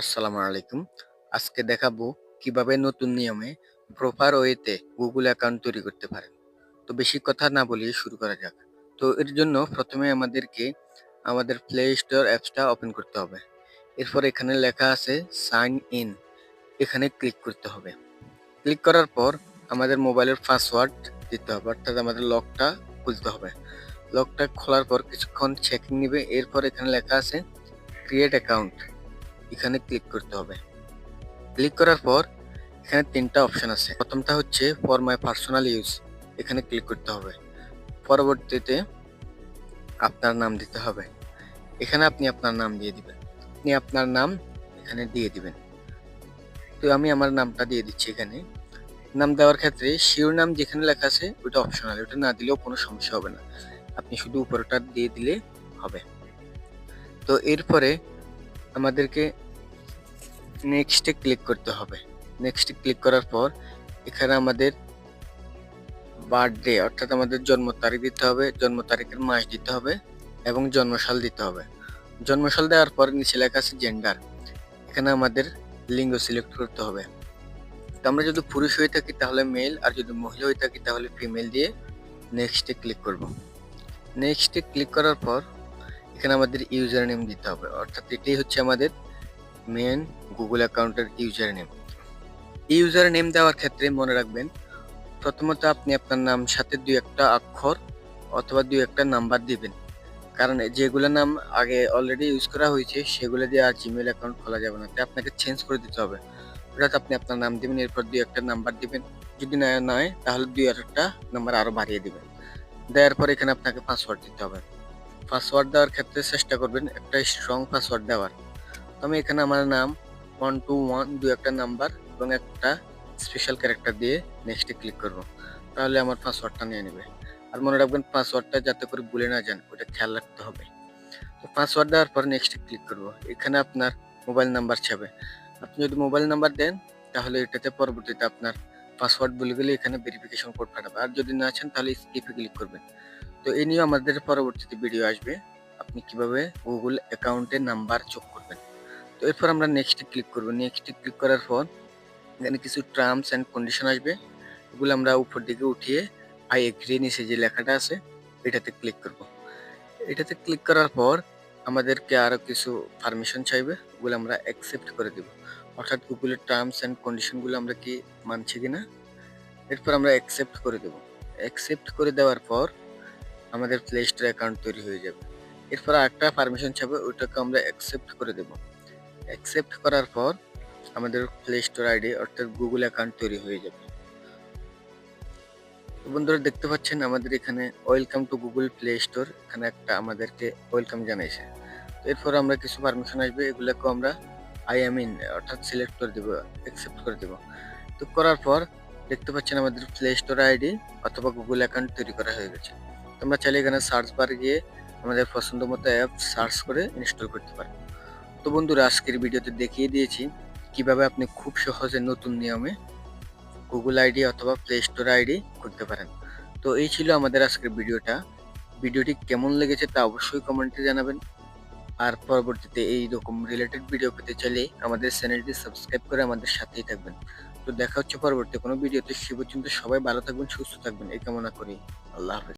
আসসালামু আলাইকুম। আজকে দেখাবো কীভাবে নতুন নিয়মে প্রপার ওয়েতে গুগল অ্যাকাউন্ট তৈরি করতে পারেন। তো বেশি কথা না বলিয়ে শুরু করা যাক। তো এর জন্য প্রথমে আমাদেরকে আমাদের প্লে স্টোর অ্যাপসটা ওপেন করতে হবে। এরপর এখানে লেখা আছে সাইন ইন এখানে ক্লিক করতে হবে। ক্লিক করার পর আমাদের মোবাইলের পাসওয়ার্ড দিতে হবে, অর্থাৎ আমাদের লকটা খুলতে হবে। লকটা খোলার পর কিছুক্ষণ চেকিং নেবে। এরপর এখানে লেখা আছে ক্রিয়েট অ্যাকাউন্ট এখানে ক্লিক করতে হবে। ক্লিক করার পর এখানে তিনটা অপশন আছে। প্রথমটা হচ্ছে ফর মাই পার্সোনাল ইউজ এখানে ক্লিক করতে হবে। পরবর্তীতে আপনার নাম দিতে হবে। এখানে আপনি আপনার নাম দিয়ে দিবেন। আপনি আপনার নাম এখানে দিয়ে দিবেন। তো আমি আমার নামটা দিয়ে দিচ্ছি এখানে। নাম দেওয়ার ক্ষেত্রে শিওর নাম যেখানে লেখা আছে ওটা অপশনাল ওটা না দিলেও কোনো সমস্যা হবে না। আপনি শুধু উপরটা দিয়ে দিলে হবে। তো এরপরে আমাদেরকে নেক্সটে ক্লিক করতে হবে। নেক্সটে ক্লিক করার পর এখানে আমাদের বার্থডে অর্থাৎ আমাদের জন্ম তারিখ দিতে হবে, জন্ম তারিখের মাস দিতে হবে এবং জন্মসাল দিতে হবে। জন্মসাল দেওয়ার পর নিচে লেখা আছে জেন্ডার এখানে আমাদের লিঙ্গ সিলেক্ট করতে হবে। আমরা যদি পুরুষ হয়ে থাকি তাহলে মেল আর যদি মহিলা হয়ে থাকি তাহলে ফিমেল দিয়ে নেক্সটে ক্লিক করব। নেক্সটে ক্লিক করার পর এখানে আমাদের ইউজার নেম দিতে হবে। অর্থাৎ এটাই হচ্ছে আমাদের মেন গুগল অ্যাকাউন্টের ইউজার নেম ইউজার নেম দেওয়ার ক্ষেত্রে মনে রাখবেন, প্রথমত আপনি আপনার নাম, সাথে দুই একটা অক্ষর অথবা দুই একটা নাম্বার দিবেন। কারণ যেগুলো নাম আগে অলরেডি ইউজ করা হয়েছে, সেগুলো দিয়ে আর জিমেল অ্যাকাউন্ট খোলা যাবে না। তাই আপনাকে চেঞ্জ করে দিতে হবে। অর্থাৎ আপনি আপনার নাম দিবেন, এরপর দুই একটা নাম্বার দিবেন। যদি না নয়, তাহলে দুই একটা নাম্বার আরও বাড়িয়ে দিবেন। দেওয়ার পর এখানে আপনাকে পাসওয়ার্ড দিতে হবে। পাসওয়ার্ড দেওয়ার ক্ষেত্রে চেষ্টা করবেন একটা স্ট্রং পাসওয়ার্ড দেওয়ার। আমি এখানে আমার নাম ওয়ান টু ওয়ান দু একটা নাম্বার এবং একটা স্পেশাল ক্যারেক্টার দিয়ে নেক্সটে ক্লিক করব। তাহলে আমার পাসওয়ার্ডটা নিয়ে নেবে। আর মনে রাখবেন পাসওয়ার্ডটা যাতে করে ভুলে না যান, ওটা খেয়াল রাখতে হবে। তো পাসওয়ার্ড দেওয়ার পর নেক্সটে ক্লিক করব। এখানে আপনার মোবাইল নাম্বার চাবে আপনি যদি মোবাইল নাম্বার দেন, তাহলে এটাতে পরবর্তীতে আপনার পাসওয়ার্ড বলে গেলে এখানে ভেরিফিকেশন কোড পাঠাবে। আর যদি না চান, তাহলে স্কিপে ক্লিক করবেন। তো এই নিয়ে আমাদের পরবর্তীতে ভিডিও আসবে। আপনি কীভাবে গুগল অ্যাকাউন্টে নাম্বার যোগ করবেন। এরপর আমরা নেক্সটে ক্লিক করব। নেক্সটে ক্লিক করার পর এখানে কিছু টার্মস অ্যান্ড কন্ডিশন আসবে। এগুলো আমরা উপর দিকে উঠিয়ে আই এগ্রি নিচে যে লেখাটা আছে, এটাতে ক্লিক করব। এটাতে ক্লিক করার পর আমাদেরকে আরও কিছু পারমিশন চাইবে, ওগুলো আমরা অ্যাকসেপ্ট করে দেব। অর্থাৎ গুগলের টার্মস অ্যান্ড কন্ডিশনগুলো আমরা কি মানছি কি না এরপর আমরা অ্যাকসেপ্ট করে দেব। অ্যাকসেপ্ট করে দেওয়ার পর আমাদের প্লে স্টোর অ্যাকাউন্ট তৈরি হয়ে যাবে। এরপর একটা পারমিশন চাইবে ওইটাকে আমরা অ্যাকসেপ্ট করে দেব। অ্যাকসেপ্ট করার পর আমাদের প্লে স্টোর আইডি অর্থাৎ গুগল অ্যাকাউন্ট তৈরি হয়ে যাবে। বন্ধুরা দেখতে পাচ্ছেন আমাদের এখানে welcome to Google play store এখানে একটা আমাদেরকে ওয়েলকাম জানাইছে। এরপর আমরা কিছু পারমিশন আসবে, এগুলোকে আমরা আই এম ইন অর্থাৎ সিলেক্ট করে দেবো অ্যাকসেপ্ট করে দেবো। তো করার পর দেখতে পাচ্ছেন আমাদের প্লে স্টোর আইডি অথবা গুগল অ্যাকাউন্ট তৈরি করা হয়ে গেছে। তোমরা চাইলে এখানে সার্চ বার গিয়ে আমাদের পছন্দ মতো অ্যাপ সার্চ করে ইনস্টল করতে পারেন তো বন্ধুরা, আজকের ভিডিওতে দেখিয়ে দিয়েছি কীভাবে আপনি খুব সহজে নতুন নিয়মে গুগল আইডি অথবা প্লে স্টোর আইডি করতে পারেন। তো এই ছিল আমাদের আজকের ভিডিওটা। ভিডিওটি কেমন লেগেছে তা অবশ্যই কমেন্টে জানাবেন। আর পরবর্তীতে এই রকম রিলেটেড ভিডিও পেতে চাইলে আমাদের চ্যানেলটি সাবস্ক্রাইব করে আমাদের সাথেই থাকবেন। তো দেখা হচ্ছে পরবর্তী কোনো ভিডিওতে। সে পর্যন্ত সবাই ভালো থাকবেন, সুস্থ থাকবেন। এই কামনা করি। আল্লাহ হাফেজ।